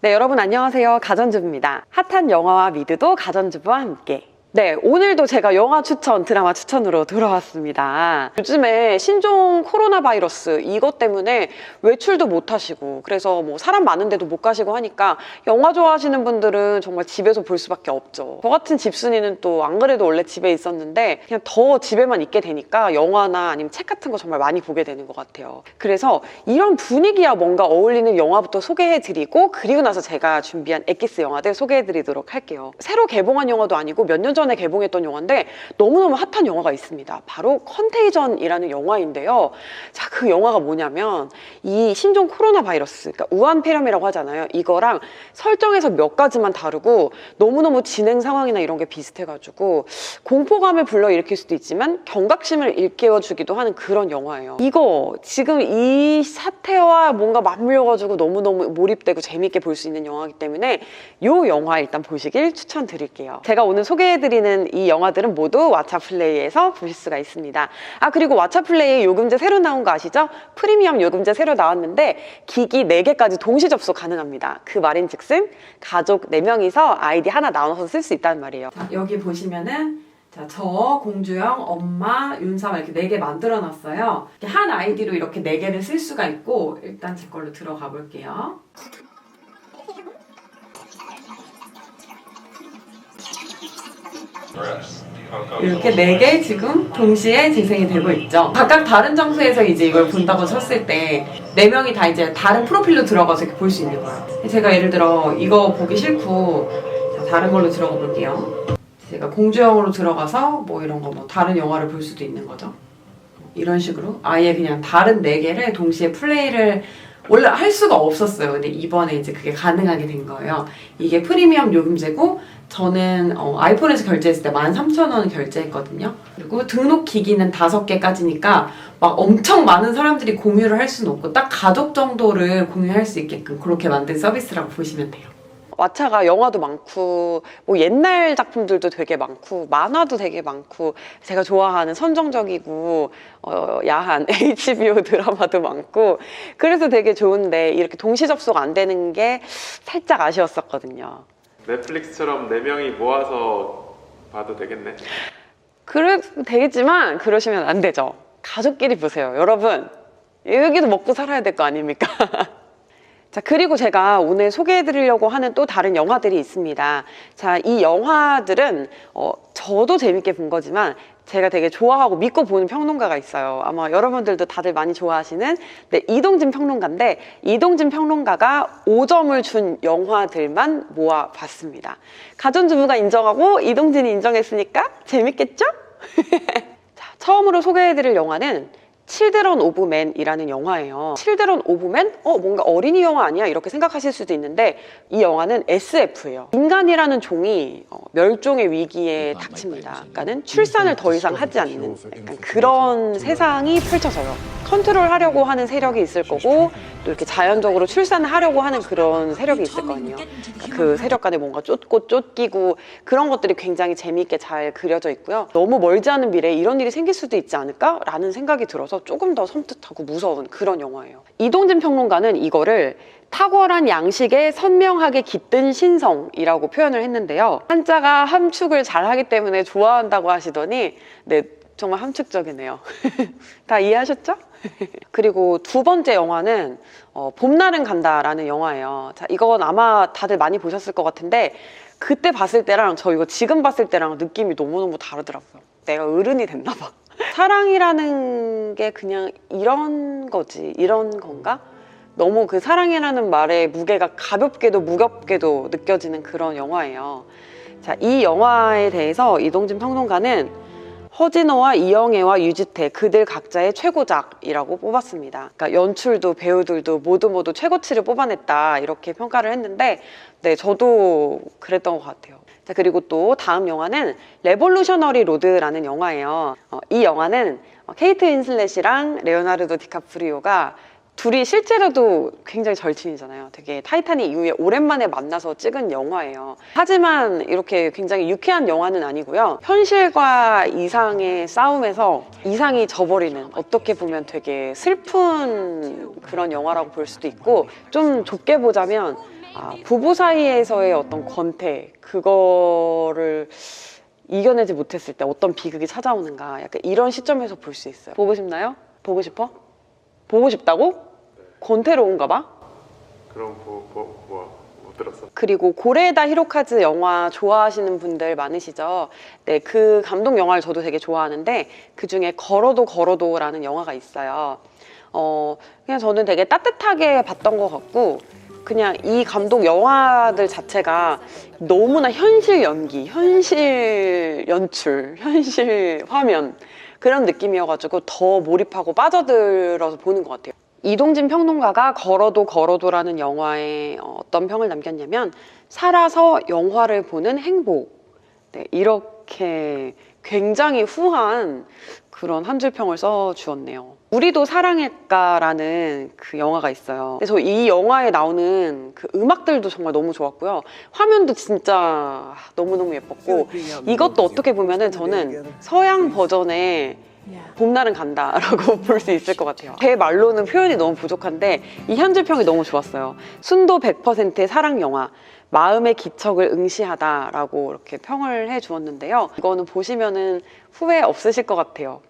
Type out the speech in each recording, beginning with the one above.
네, 여러분 안녕하세요. 가전주부입니다. 핫한 영화와 미드도 가전주부와 함께. 네, 오늘도 제가 영화 추천, 드라마 추천으로 돌아왔습니다. 요즘에 신종 코로나 바이러스 이것 때문에 외출도 못 하시고 그래서 뭐 사람 많은데도 못 가시고 하니까 영화 좋아하시는 분들은 정말 집에서 볼 수밖에 없죠. 저 같은 집순이는 또 안 그래도 원래 집에 있었는데 그냥 더 집에만 있게 되니까 영화나 아니면 책 같은 거 정말 많이 보게 되는 것 같아요. 그래서 이런 분위기와 뭔가 어울리는 영화부터 소개해드리고 그리고 나서 제가 준비한 엑기스 영화들 소개해드리도록 할게요. 새로 개봉한 영화도 아니고 몇년 전에 개봉했던 영화인데 너무너무 핫한 영화가 있습니다. 바로 컨테이전이라는 영화인데요. 자, 그 영화가 뭐냐면 이 신종 코로나 바이러스, 그러니까 우한 폐렴이라고 하잖아요. 이거랑 설정에서 몇 가지만 다르고 너무너무 진행 상황이나 이런 게 비슷해가지고 공포감을 불러일으킬 수도 있지만 경각심을 일깨워주기도 하는 그런 영화예요. 이거 지금 이 사태와 뭔가 맞물려가지고 너무너무 몰입되고 재밌게 볼 수 있는 영화이기 때문에 이 영화 일단 보시길 추천드릴게요. 제가 오늘 소개해드 리는 이 영화들은 모두 왓챠플레이에서 보실 수가 있습니다. 아 그리고 왓챠플레이 요금제 새로 나온 거 아시죠? 프리미엄 요금제 새로 나왔는데 기기 4개까지 동시 접속 가능합니다. 그 말인즉슨 가족 4명이서 아이디 하나 나눠서 쓸 수 있다는 말이에요. 자, 여기 보시면은 자, 저, 공주영, 엄마, 윤사마 이렇게 네 개 만들어 놨어요. 한 아이디로 이렇게 네 개를 쓸 수가 있고 일단 제 걸로 들어가 볼게요. 이렇게 네 개 지금 동시에 재생이 되고 있죠. 각각 다른 장소에서 이제 이걸 본다고 쳤을 때 네 명이 다 이제 다른 프로필로 들어가서 이렇게 볼 수 있는 거예요. 제가 예를 들어 이거 보기 싫고 자, 다른 걸로 들어가 볼게요. 제가 공주영으로 들어가서 뭐 이런 거 뭐 다른 영화를 볼 수도 있는 거죠. 이런 식으로 아예 그냥 다른 네 개를 동시에 플레이를 원래 할 수가 없었어요. 근데 이번에 이제 그게 가능하게 된 거예요. 이게 프리미엄 요금제고 저는 어, 아이폰에서 결제했을 때 13,000원 결제했거든요. 그리고 등록 기기는 5개까지니까 막 엄청 많은 사람들이 공유를 할 수는 없고 딱 가족 정도를 공유할 수 있게끔 그렇게 만든 서비스라고 보시면 돼요. 왓챠가 영화도 많고 뭐 옛날 작품들도 되게 많고 만화도 되게 많고 제가 좋아하는 선정적이고 어, 야한 HBO 드라마도 많고 그래서 되게 좋은데 이렇게 동시 접속 안 되는 게 살짝 아쉬웠었거든요. 넷플릭스처럼 4명이 모아서 봐도 되겠네. 그래도 되겠지만 그러시면 안 되죠. 가족끼리 보세요. 여러분 여기도 먹고 살아야 될 거 아닙니까? 자, 그리고 제가 오늘 소개해 드리려고 하는 또 다른 영화들이 있습니다. 자, 이 영화들은, 어, 저도 재밌게 본 거지만, 제가 되게 좋아하고 믿고 보는 평론가가 있어요. 아마 여러분들도 다들 많이 좋아하시는, 네, 이동진 평론가인데, 이동진 평론가가 5점을 준 영화들만 모아 봤습니다. 가전주부가 인정하고, 이동진이 인정했으니까 재밌겠죠? 자, 처음으로 소개해 드릴 영화는, 칠드런 오브 맨이라는 영화예요. 칠드런 오브 맨? 어, 뭔가 어린이 영화 아니야? 이렇게 생각하실 수도 있는데 이 영화는 SF예요. 인간이라는 종이 어, 멸종의 위기에 닥칩니다. 그러니까는 출산을 더 이상 하지 않는 약간 그런 세상이 펼쳐져요. 컨트롤 하려고 하는 세력이 있을 거고 또 이렇게 자연적으로 출산을 하려고 하는 그런 세력이 있을 거 아니에요. 그러니까 그 세력 간에 뭔가 쫓고 쫓기고 그런 것들이 굉장히 재미있게 잘 그려져 있고요. 너무 멀지 않은 미래에 이런 일이 생길 수도 있지 않을까라는 생각이 들어서 조금 더 섬뜩하고 무서운 그런 영화예요. 이동진 평론가는 이거를 탁월한 양식에 선명하게 깃든 신성이라고 표현을 했는데요. 한자가 함축을 잘하기 때문에 좋아한다고 하시더니 네 정말 함축적이네요. 다 이해하셨죠? 그리고 두 번째 영화는 어, 봄날은 간다라는 영화예요. 자, 이건 아마 다들 많이 보셨을 것 같은데 그때 봤을 때랑 저 이거 지금 봤을 때랑 느낌이 너무너무 다르더라고요. 내가 어른이 됐나 봐. 사랑이라는 게 그냥 이런 거지, 이런 건가? 너무 그 사랑이라는 말의 무게가 가볍게도 무겁게도 느껴지는 그런 영화예요. 자, 이 영화에 대해서 이동진 평론가는 허진호와 이영애와 유지태 그들 각자의 최고작이라고 뽑았습니다. 그러니까 연출도 배우들도 모두 모두 최고치를 뽑아냈다 이렇게 평가를 했는데 네 저도 그랬던 것 같아요. 자 그리고 또 다음 영화는 레볼루셔너리 로드라는 영화예요. 어, 이 영화는 케이트 윈슬렛이랑 레오나르도 디카프리오가 둘이 실제로도 굉장히 절친이잖아요. 되게 타이타닉 이후에 오랜만에 만나서 찍은 영화예요. 하지만 이렇게 굉장히 유쾌한 영화는 아니고요. 현실과 이상의 싸움에서 이상이 져버리는 어떻게 보면 되게 슬픈 그런 영화라고 볼 수도 있고 좀 좁게 보자면 아, 부부 사이에서의 어떤 권태 그거를 이겨내지 못했을 때 어떤 비극이 찾아오는가 약간 이런 시점에서 볼 수 있어요. 보고 싶나요? 보고 싶어? 보고 싶다고? 권태로운가 봐? 그럼 뭐, 뭐, 뭐, 못 들었어. 그리고 고레다 히로카즈 영화 좋아하시는 분들 많으시죠? 네, 그 감독 영화를 저도 되게 좋아하는데 그 중에 걸어도 걸어도라는 영화가 있어요. 어, 그냥 저는 되게 따뜻하게 봤던 것 같고 그냥 이 감독 영화들 자체가 너무나 현실 연기, 현실 연출, 현실 화면 그런 느낌이어가지고 더 몰입하고 빠져들어서 보는 것 같아요. 이동진 평론가가 걸어도 걸어도라는 영화에 어떤 평을 남겼냐면 살아서 영화를 보는 행복 네, 이렇게 굉장히 후한 그런 한 줄 평을 써 주었네요. 우리도 사랑일까라는 그 영화가 있어요. 저이 영화에 나오는 그 음악들도 정말 너무 좋았고요. 화면도 진짜 너무너무 예뻤고 이것도 어떻게 보면은 저는 서양 버전의 봄날은 간다라고 볼 수 있을 것 같아요. 제 말로는 표현이 너무 부족한데 이 현실평이 너무 좋았어요. 순도 100%의 사랑 영화. 마음의 기척을 응시하다라고 이렇게 평을 해 주었는데요. 이거는 보시면은 후회 없으실 것 같아요.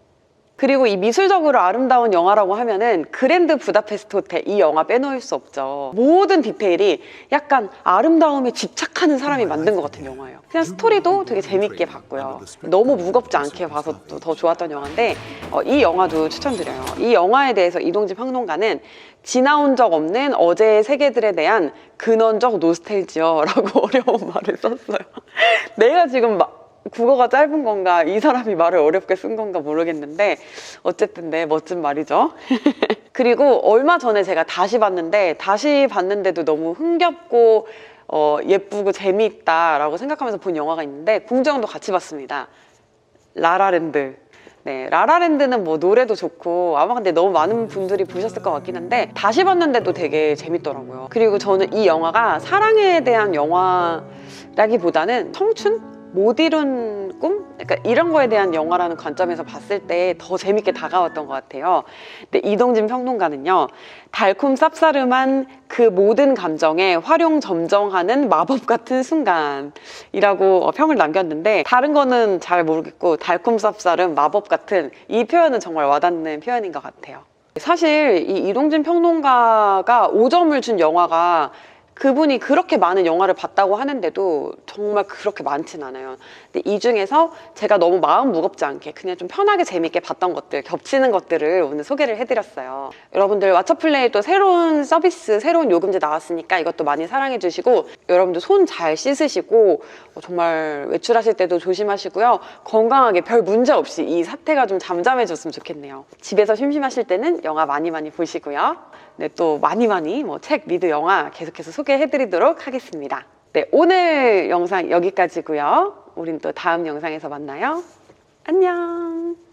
그리고 이 미술적으로 아름다운 영화라고 하면은 그랜드 부다페스트 호텔 이 영화 빼놓을 수 없죠. 모든 디테일이 약간 아름다움에 집착하는 사람이 만든 것 같은 영화예요. 그냥 스토리도 되게 재밌게 봤고요. 너무 무겁지 않게 봐서 또 더 좋았던 영화인데 어, 이 영화도 추천드려요. 이 영화에 대해서 이동진 평론가는 지나온 적 없는 어제의 세계들에 대한 근원적 노스텔지어라고 어려운 말을 썼어요. 내가 지금 막 국어가 짧은 건가 이 사람이 말을 어렵게 쓴 건가 모르겠는데 어쨌든 네 멋진 말이죠. 그리고 얼마 전에 제가 다시 봤는데 다시 봤는데도 너무 흥겹고 어, 예쁘고 재미있다라고 생각하면서 본 영화가 있는데 궁정도 같이 봤습니다. 라라랜드. 네, 라라랜드는 뭐 노래도 좋고 아마 근데 너무 많은 분들이 보셨을 것 같긴 한데 다시 봤는데도 되게 재밌더라고요. 그리고 저는 이 영화가 사랑에 대한 영화라기보다는 청춘? 못 이룬 꿈? 약간 이런 거에 대한 영화라는 관점에서 봤을 때 더 재밌게 다가왔던 것 같아요. 근데 이동진 평론가는요, 달콤 쌉싸름한 그 모든 감정에 활용 점정하는 마법 같은 순간이라고 어, 평을 남겼는데, 다른 거는 잘 모르겠고, 달콤 쌉싸름, 마법 같은 이 표현은 정말 와닿는 표현인 것 같아요. 사실 이 이동진 평론가가 5점을 준 영화가 그분이 그렇게 많은 영화를 봤다고 하는데도 정말 그렇게 많진 않아요. 근데 이 중에서 제가 너무 마음 무겁지 않게 그냥 좀 편하게 재밌게 봤던 것들, 겹치는 것들을 오늘 소개를 해드렸어요. 여러분들 왓챠플레이 또 새로운 서비스, 새로운 요금제 나왔으니까 이것도 많이 사랑해주시고 여러분들 손 잘 씻으시고 어, 정말 외출하실 때도 조심하시고요. 건강하게 별 문제 없이 이 사태가 좀 잠잠해졌으면 좋겠네요. 집에서 심심하실 때는 영화 많이 많이 보시고요. 네, 또 많이 많이 뭐 책, 리드, 영화 계속해서 소개해드리도록 하겠습니다. 네, 오늘 영상 여기까지고요. 우린 또 다음 영상에서 만나요. 안녕.